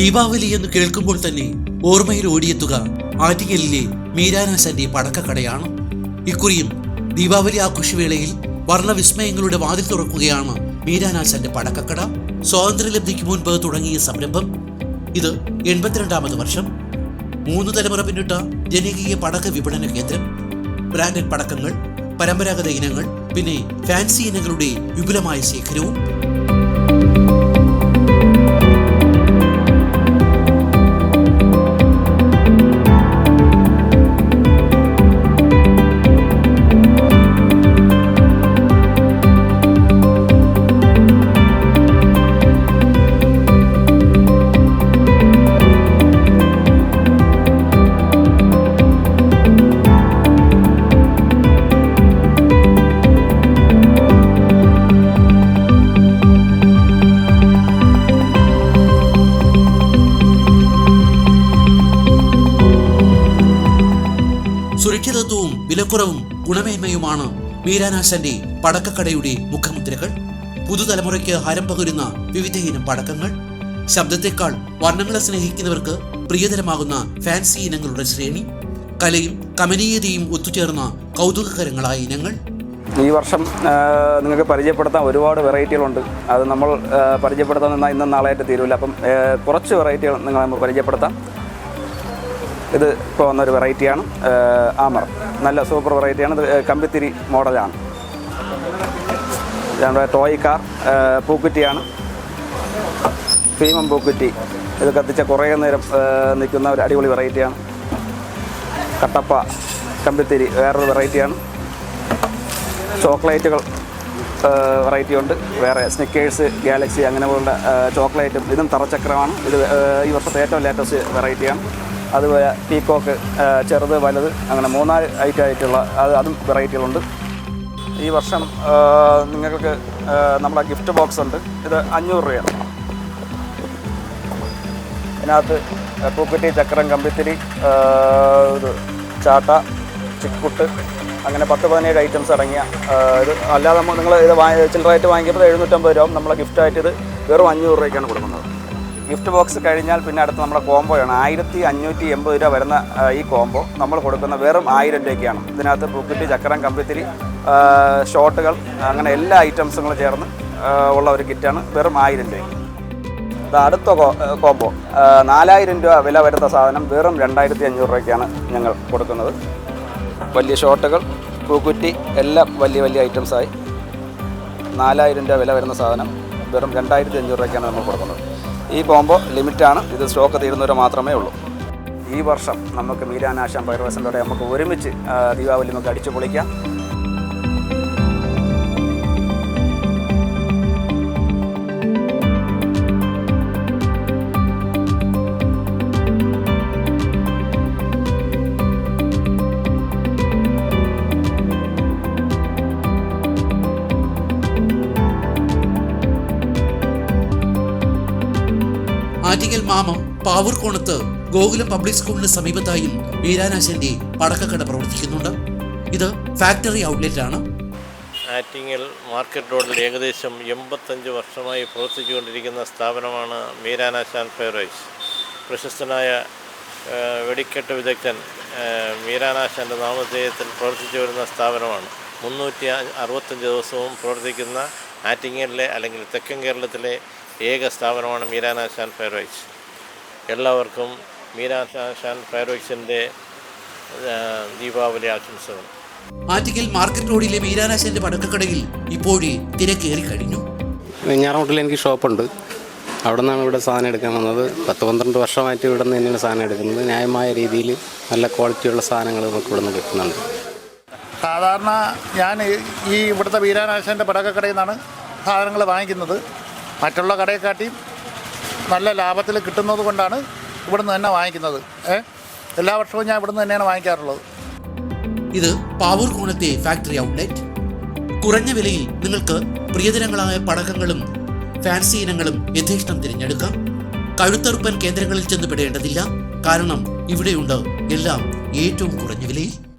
ദീപാവലി എന്ന് കേൾക്കുമ്പോൾ തന്നെ ഓർമ്മയിൽ ഓടിയെത്തുക ആറ്റിങ്ങലിലെ മീരാനാശാന്റെ പടക്കക്കടയാണ്. ഇക്കുറിയും ദീപാവലി ആഘോഷവേളയിൽ വർണവിസ്മയങ്ങളുടെ വാതിൽ തുറക്കുകയാണ് മീരാനാശാന്റെ പടക്കക്കട. സ്വാതന്ത്ര്യലബ്ധിക്ക് മുൻപ് തുടങ്ങിയ സംരംഭം. ഇത് എൺപത്തിരണ്ടാമത് വർഷം. മൂന്ന് തലമുറ പിന്നിട്ട ജനകീയ പടക്ക വിപണന കേന്ദ്രം. ബ്രാൻഡഡ് പടക്കങ്ങൾ പരമ്പരാഗത ഇനങ്ങൾ പിന്നെ ഫാൻസി ഇനങ്ങളുടെ വിപുലമായ ശേഖരവും. സുരക്ഷിതത്വവും വിലക്കുറവും ഗുണമേന്മയുമാണ് മീരാനാശന്റെ പടക്കക്കടയുടെ മുഖമുദ്രകൾ. പുതുതലമുറയ്ക്ക് ഹരം പകരുന്ന വിവിധയിനം പടക്കങ്ങൾ. ശബ്ദത്തെക്കാൾ വർണങ്ങളെ സ്നേഹിക്കുന്നവർക്ക് പ്രിയതരമാകുന്ന ഫാൻസി ഇനങ്ങളുടെ ശ്രേണി. കലയും കമനീയതയും ഒത്തുചേർന്ന കൗതുകകരങ്ങളായ ഇനങ്ങൾ. ഈ വർഷം നിങ്ങൾക്ക് പരിചയപ്പെടുത്താൻ ഒരുപാട് വെറൈറ്റികളുണ്ട്. അത് നമ്മൾ പരിചയപ്പെടുത്താൻ നിന്നാൽ ഇന്നും നാളെയായിട്ട് തീരുമില്ല അപ്പം കുറച്ച് വെറൈറ്റികൾ നമ്മൾ പരിചയപ്പെടുത്താം. ഇത് ഇപ്പോൾ വന്നൊരു വെറൈറ്റിയാണ് ആമർ. നല്ല സൂപ്പർ വെറൈറ്റിയാണ്. ഇത് കമ്പിത്തിരി മോഡലാണ്. നമ്മുടെ ടോയ് കാർ പൂക്കുറ്റിയാണ്. ഭീമം പൂക്കുറ്റി. ഇത് കത്തിച്ച കുറേ നേരം നിൽക്കുന്ന ഒരു അടിപൊളി വെറൈറ്റിയാണ്. കട്ടപ്പ കമ്പിത്തിരി വേറൊരു വെറൈറ്റിയാണ്. ചോക്ലേറ്റുകൾ വെറൈറ്റി ഉണ്ട്. വേറെ സ്നിക്കേഴ്സ് ഗാലക്സി അങ്ങനെ പോലുള്ള ചോക്ലേറ്റും. ഇതും തറച്ചക്രമാണ്. ഇത് ഈ വർഷത്തെ ഏറ്റവും ലേറ്റസ്റ്റ് വെറൈറ്റിയാണ്. അതുപോലെ പീക്കോക്ക് ചെറുത് വലുത് അങ്ങനെ മൂന്നാൽ ഐറ്റം ആയിട്ടുള്ള അത് അതും വെറൈറ്റികളുണ്ട് ഈ വർഷം നിങ്ങൾക്ക് നമ്മുടെ ഗിഫ്റ്റ് ബോക്സ് ഉണ്ട്. ഇത് അഞ്ഞൂറ് രൂപയാണ്. ഇതിനകത്ത് പൂക്കുറ്റി ചക്രം കമ്പിത്തിരി ഇത് ചാട്ട ചിക്കുട്ട് അങ്ങനെ പത്ത് പതിനേഴ് ഐറ്റംസ് അടങ്ങിയ ഇത്. അല്ലാതെ നമ്മൾ നിങ്ങൾ ഇത് വാങ്ങി ചില്ലറായിട്ട് വാങ്ങിക്കുമ്പോൾ എഴുന്നൂറ്റമ്പത് രൂപ. നമ്മളെ ഗിഫ്റ്റായിട്ട് ഇത് വെറും അഞ്ഞൂറ് രൂപയ്ക്കാണ് കൊടുക്കുന്നത്. ഗിഫ്റ്റ് ബോക്സ് കഴിഞ്ഞാൽ പിന്നെ അടുത്ത് നമ്മുടെ കോംബോയാണ്. ആയിരത്തി അഞ്ഞൂറ്റി എൺപത് രൂപ വരുന്ന ഈ കോംബോ നമ്മൾ കൊടുക്കുന്ന വെറും ആയിരം രൂപയ്ക്കാണ്. ഇതിനകത്ത് പൂക്കുറ്റി ചക്രം കമ്പിത്തിരി ഷോട്ടുകൾ അങ്ങനെ എല്ലാ ഐറ്റംസുകളും ചേർന്ന് ഉള്ള ഒരു കിറ്റാണ് വെറും ആയിരം രൂപയ്ക്ക്. അടുത്ത കോംബോ. നാലായിരം രൂപ വില വരുന്ന സാധനം വെറും രണ്ടായിരത്തി അഞ്ഞൂറ് രൂപയ്ക്കാണ് ഞങ്ങൾ കൊടുക്കുന്നത്. വലിയ ഷോട്ടുകൾ പൂക്കുറ്റി എല്ലാം വലിയ വലിയ ഐറ്റംസായി. നാലായിരം രൂപ വില വരുന്ന സാധനം വെറും രണ്ടായിരത്തി അഞ്ഞൂറ് രൂപയ്ക്കാണ് നമ്മൾ കൊടുക്കുന്നത്. ഈ കോംബോ ലിമിറ്റാണ്. ഇത് സ്റ്റോക്ക് തീരുന്നവരെ മാത്രമേ ഉള്ളൂ. ഈ വർഷം നമുക്ക് മീരാനാശാം പൈറവസന്റെ നമുക്ക് ഒരുമിച്ച് ദീപാവലി നമുക്ക് അടിച്ചു പൊളിക്കാം. ആറ്റിങ്ങൽ മാമം പാവൂർക്കോണത്ത് ഗോകുലം പബ്ലിക് സ്കൂളിന് സമീപത്തായും വീരാനാശന്റെ പടക്കക്കട പ്രവർത്തിക്കുന്നുണ്ട്. ഇത് ഫാക്ടറി ഔട്ട്ലെറ്റ് ആണ് ആറ്റിങ്ങൽ മാർക്കറ്റ് റോഡിൽ ഏകദേശം എൺപത്തഞ്ച് വർഷമായി പ്രവർത്തിച്ചുകൊണ്ടിരിക്കുന്ന സ്ഥാപനമാണ് മീരാനാശാൻ ഫെയറൈസ് പ്രശസ്തനായ വെടിക്കെട്ട് വിദഗ്ധൻ മീരാനാശാന്റെ നാമധേയത്തിൽ പ്രവർത്തിച്ചു വരുന്ന സ്ഥാപനമാണ്. മുന്നൂറ്റി അറുപത്തഞ്ച് ദിവസവും പ്രവർത്തിക്കുന്ന ആറ്റിങ്ങലിലെ അല്ലെങ്കിൽ തെക്കൻ കേരളത്തിലെ ഏക സ്ഥാപനമാണ് മീരാനാശാൻ ഫയർവൈസ് എല്ലാവർക്കും മീരാനാശാൻ ഫയർവൈസിന്റെ ദീപാവലി ആശംസകൾ. ആറ്റിക്കൽ മാർക്കറ്റ് റോഡിലെ മീരാനാശാന്റെ പടക്കക്കടയിൽ ഇപ്പോഴേ തിരക്കേറി കഴിഞ്ഞു. വെഞ്ഞാറമൂട്ടിൽ എനിക്ക് ഷോപ്പുണ്ട്. അവിടെ നിന്നാണ് ഇവിടെ സാധനം എടുക്കാൻ വന്നത്. പത്ത് പന്ത്രണ്ട് വർഷമായിട്ട് ഇവിടെ നിന്ന് തന്നെയാണ് സാധനം എടുക്കുന്നത്. ന്യായമായ രീതിയിൽ നല്ല ക്വാളിറ്റിയുള്ള സാധനങ്ങൾ നമുക്ക് ഇവിടെ നിന്ന് കിട്ടുന്നുണ്ട്. സാധാരണ ഞാൻ ഈ- ഈ ഇവിടുത്തെ വീരാനാശാന്റെ പടക്കക്കടയിൽ നിന്നാണ് സാധനങ്ങൾ വാങ്ങിക്കുന്നത്. മറ്റുള്ള കടയെക്കാട്ടിയും നല്ല ലാഭത്തിൽ കിട്ടുന്നത് കൊണ്ടാണ് ഇവിടുന്ന് തന്നെ വാങ്ങിക്കുന്നത്. ഏ? എല്ലാ വർഷവും ഞാൻ ഇവിടുന്ന് തന്നെയാണ് വാങ്ങിക്കാറുള്ളത്. ഇത് പാവൂർക്കോണത്തെ ഫാക്ടറി ഔട്ട്ലെറ്റ്. കുറഞ്ഞ വിലയിൽ നിങ്ങൾക്ക് പ്രിയതരങ്ങളായ പടകങ്ങളും ഫാൻസി ഇനങ്ങളും യഥേഷ്ടം തിരഞ്ഞെടുക്കാം. കഴുത്തറുപ്പൻ കേന്ദ്രങ്ങളിൽ ചെന്ന് പെടേണ്ടതില്ല. കാരണം ഇവിടെയുണ്ട് എല്ലാം ഏറ്റവും കുറഞ്ഞ വിലയിൽ.